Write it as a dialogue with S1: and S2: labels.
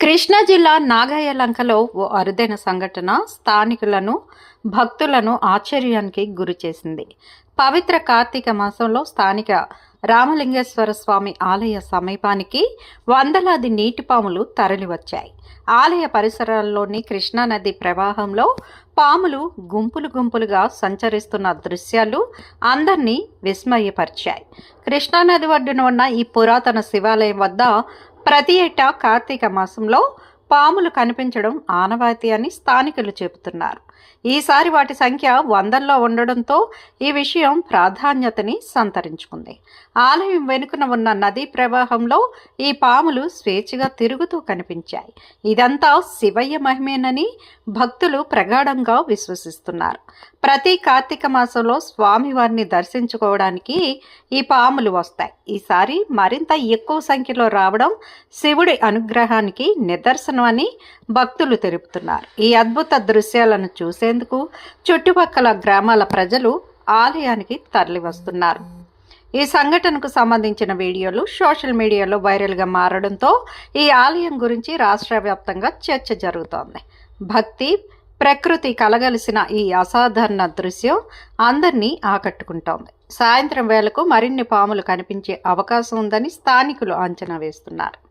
S1: కృష్ణా జిల్లా నాగయ్యలంకలో ఓ అరుదైన సంఘటన స్థానికులను భక్తులను ఆశ్చర్యానికి గురిచేసింది పవిత్ర కార్తీక మాసంలో స్థానిక రామలింగేశ్వర స్వామి ఆలయ సమీపానికి వందలాది నీటిపాములు తరలివచ్చాయి. ఆలయ పరిసరాల్లోని కృష్ణానది ప్రవాహంలో పాములు గుంపులు గుంపులుగా సంచరిస్తున్న దృశ్యాలు అందరినీ విస్మయపరిచాయి. కృష్ణానది ఒడ్డున ఉన్న ఈ పురాతన శివాలయం వద్ద ప్రతి ఏటా కార్తీక మాసంలో పాములు కనిపించడం ఆనవాయితీ అని స్థానికులు చెబుతున్నారు. ఈసారి వాటి సంఖ్య వందల్లో ఉండడంతో ఈ విషయం ప్రాధాన్యతని సంతరించుకుంది. ఆలయం వెనుకన ఉన్న నదీ ప్రవాహంలో ఈ పాములు స్వేచ్ఛగా తిరుగుతూ కనిపించాయి. ఇదంతా శివయ్య మహిమేనని భక్తులు ప్రగాఢంగా విశ్వసిస్తున్నారు. ప్రతి కార్తీక మాసంలో స్వామివారిని దర్శించుకోవడానికి ఈ పాములు వస్తాయి. ఈసారి మరింత ఎక్కువ సంఖ్యలో రావడం శివుడి అనుగ్రహానికి నిదర్శనం అని భక్తులు తెలుపుతున్నారు. ఈ అద్భుత దృశ్యాలను చూసేందుకు చుట్టుపక్కల గ్రామాల ప్రజలు ఆలయానికి తరలివస్తున్నారు. ఈ సంఘటనకు సంబంధించిన వీడియోలు సోషల్ మీడియాలో వైరల్గా మారడంతో ఈ ఆలయం గురించి రాష్ట్ర వ్యాప్తంగా చర్చ జరుగుతోంది. భక్తి ప్రకృతి కలగలిసిన ఈ అసాధారణ దృశ్యం అందరినీ ఆకట్టుకుంటోంది. సాయంత్రం వేళకు మరిన్ని పాములు కనిపించే అవకాశం ఉందని స్థానికులు అంచనా వేస్తున్నారు.